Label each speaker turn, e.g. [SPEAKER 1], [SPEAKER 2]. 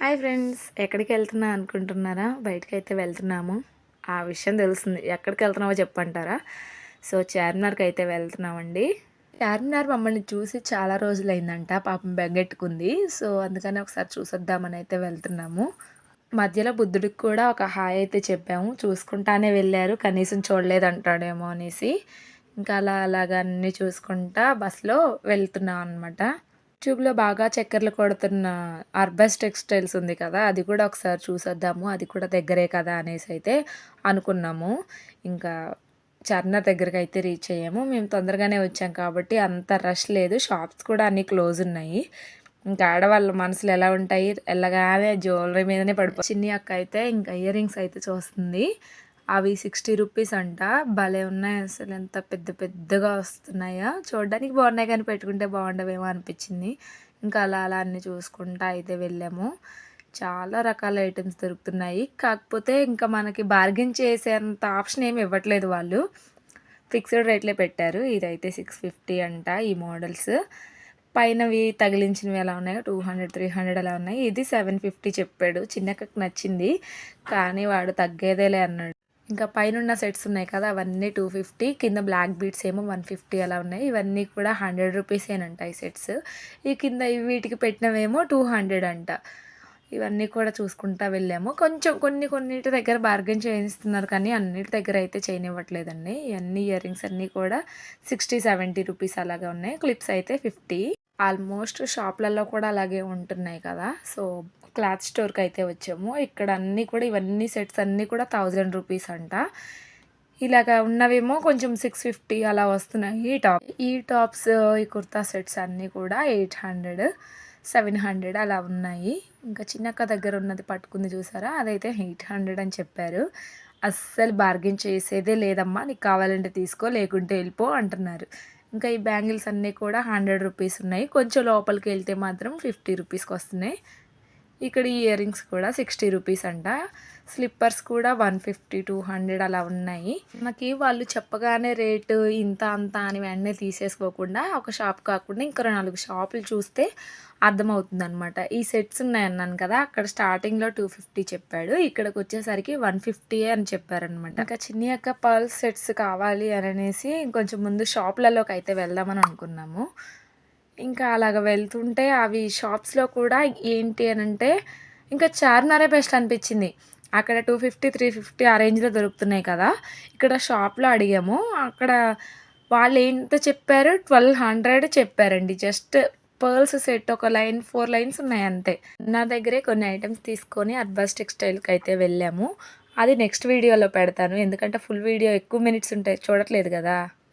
[SPEAKER 1] Hi friends ఎక్కడికి వెళ్తున్నా అనుకుంటున్నారా? బయటకి అయితే వెళ్తున్నాము. ఆ విషయం తెలుస్తుంది. ఎక్కడికి వెళ్తున్నామో చెప్పంటారా? సో చార్మినార్కి అయితే వెళ్తున్నామండి. చార్మినార్ మమ్మల్ని చూసి చాలా రోజులైందంట. పాపం బెగ్గెట్టుకుంది సో అందుకని ఒకసారి చూసొద్దామని అయితే వెళ్తున్నాము. మధ్యలో బుద్ధుడికి కూడా ఒక హాయ్ అయితే చెప్పాము. చూసుకుంటానే వెళ్ళారు. కనీసం చూడలేదంటాడేమో అనేసి. ఇంకా అలా అలాగా అన్నీ చూసుకుంటా బస్సులో వెళ్తున్నాం అనమాట యూట్యూబ్లో బాగా చక్కెరలు కొడుతున్న అర్బస్ టెక్స్టైల్స్ ఉంది కదా అది కూడా ఒకసారి చూసొద్దాము. అది కూడా దగ్గరే కదా అనేసి అయితే అనుకున్నాము. ఇంకా చర్న దగ్గరికి అయితే రీచ్ అయ్యాము. మేము తొందరగానే వచ్చాం కాబట్టి అంత రష్ లేదు. షాప్స్ కూడా అన్నీ క్లోజ్ ఉన్నాయి. ఇంకా ఆడవాళ్ళ మనసులు ఎలా ఉంటాయి? వెళ్ళగానే జ్యువెలరీ మీదనే పడిపో చిన్ని అక్క అయితే ఇంకా ఇయర్ రింగ్స్ అయితే చూస్తుంది. అవి సిక్స్టీ రూపీస్ అంట. భలే ఉన్నాయి అసలు. ఎంత పెద్ద పెద్దగా వస్తున్నాయా చూడడానికి బాగున్నాయి కానీ పెట్టుకుంటే బాగుండవేమో అనిపించింది. ఇంకా అలా అలా అన్నీ చూసుకుంటా అయితే వెళ్ళాము. చాలా రకాల ఐటమ్స్ దొరుకుతున్నాయి. కాకపోతే ఇంకా మనకి బార్గెన్ చేసేంత ఆప్షన్ ఏమి ఇవ్వట్లేదు వాళ్ళు. ఫిక్స్డ్ రేట్లే పెట్టారు. ఇదైతే సిక్స్ ఫిఫ్టీ అంట ఈ మోడల్స్. పైనవి తగిలించినవి ఎలా ఉన్నాయో టూ హండ్రెడ్ త్రీ హండ్రెడ్ అలా ఉన్నాయి. ఇది సెవెన్ ఫిఫ్టీ చెప్పాడు. చిన్నక్కకు నచ్చింది. కానీ వాడు తగ్గేదేలే అన్నాడు. ఇంకా పైన సెట్స్ ఉన్నాయి కదా అవన్నీ టూ ఫిఫ్టీ కింద బ్లాక్ బీట్స్ ఏమో వన్ ఫిఫ్టీ అలా ఉన్నాయి. ఇవన్నీ కూడా హండ్రెడ్ రూపీసేనంట ఈ సెట్స్. ఈ కింద వీటికి పెట్టినవేమో టూ హండ్రెడ్ అంట. ఇవన్నీ కూడా చూసుకుంటా వెళ్ళాము. కొంచెం కొన్ని కొన్నిటి దగ్గర బార్గెన్ చేయిస్తున్నారు కానీ అన్నిటి దగ్గర అయితే చేయనివ్వట్లేదండి. ఇవన్నీ ఇయర్ రింగ్స్ అన్నీ కూడా సిక్స్టీ సెవెంటీ రూపీస్ అలాగే ఉన్నాయి. క్లిప్స్ అయితే ఫిఫ్టీ ఆల్మోస్ట్ షాప్లలో కూడా అలాగే ఉంటున్నాయి కదా. సో క్లాత్ స్టోర్కి అయితే వచ్చాము. ఇక్కడ అన్నీ కూడా ఇవన్నీ సెట్స్ అన్నీ కూడా థౌజండ్ రూపీస్ అంట. ఇలాగ ఉన్నవేమో కొంచెం సిక్స్ ఫిఫ్టీ అలా వస్తున్నాయి ఈ టాప్. ఈ టాప్స్ ఈ కుర్తా సెట్స్ అన్నీ కూడా ఎయిట్ హండ్రెడ్ సెవెన్ హండ్రెడ్ అలా ఉన్నాయి. ఇంకా చిన్నక్క దగ్గర ఉన్నది పట్టుకుంది చూసారా? అదైతే ఎయిట్ హండ్రెడ్ అని చెప్పారు. అస్సలు బార్గెన్ చేసేదే లేదమ్మా నీకు కావాలంటే తీసుకో లేకుంటే వెళ్ళిపో అంటున్నారు. ఇంకా ఈ బ్యాంగిల్స్ అన్నీ కూడా హండ్రెడ్ రూపీస్ ఉన్నాయి. కొంచెం లోపలికి వెళ్తే మాత్రం ఫిఫ్టీ రూపీస్కి వస్తున్నాయి. ఇక్కడ ఈ ఇయర్ రింగ్స్ కూడా సిక్స్టీ రూపీస్ అంట. స్లిప్పర్స్ కూడా వన్ ఫిఫ్టీ టూ హండ్రెడ్ అలా ఉన్నాయి. మనకి వాళ్ళు చెప్పగానే రేటు ఇంత అంత అని వెంటనే తీసేసుకోకుండా ఒక షాప్ కాకుండా ఇంకో నాలుగు షాపులు చూస్తే అర్థమవుతుంది అనమాట ఈ సెట్స్ ఉన్నాయి అన్నాను కదా అక్కడ స్టార్టింగ్లో టూ ఫిఫ్టీ చెప్పాడు. ఇక్కడికి వచ్చేసరికి వన్ ఫిఫ్టీ అని చెప్పారనమాట ఇంకా చిన్ని యొక్క పర్ల్ సెట్స్ కావాలి అని అనేసి ఇంకొంచెం ముందు షాపులలోకి అయితే వెళ్దామని అనుకున్నాము. ఇంకా అలాగ వెళ్తుంటే అవి షాప్స్లో కూడా ఏంటి అని అంటే ఇంకా చార్మినారే బెస్ట్ అనిపించింది. అక్కడ టూ ఫిఫ్టీ త్రీ ఫిఫ్టీ ఆ రేంజ్లో దొరుకుతున్నాయి కదా. ఇక్కడ షాప్లో అడిగాము. అక్కడ వాళ్ళు ఎంత చెప్పారు. ట్వెల్వ్ హండ్రెడ్ చెప్పారండి. జస్ట్ పర్ల్స్ సెట్ ఒక లైన్ ఫోర్ లైన్స్ ఉన్నాయి అంతే. నా దగ్గరే కొన్ని ఐటమ్స్ తీసుకొని అర్బస్ టెక్స్టైల్కి అయితే వెళ్ళాము. అది నెక్స్ట్ వీడియోలో పెడతాను. ఎందుకంటే ఫుల్ వీడియో ఎక్కువ మినిట్స్ ఉంటాయి. చూడట్లేదు కదా.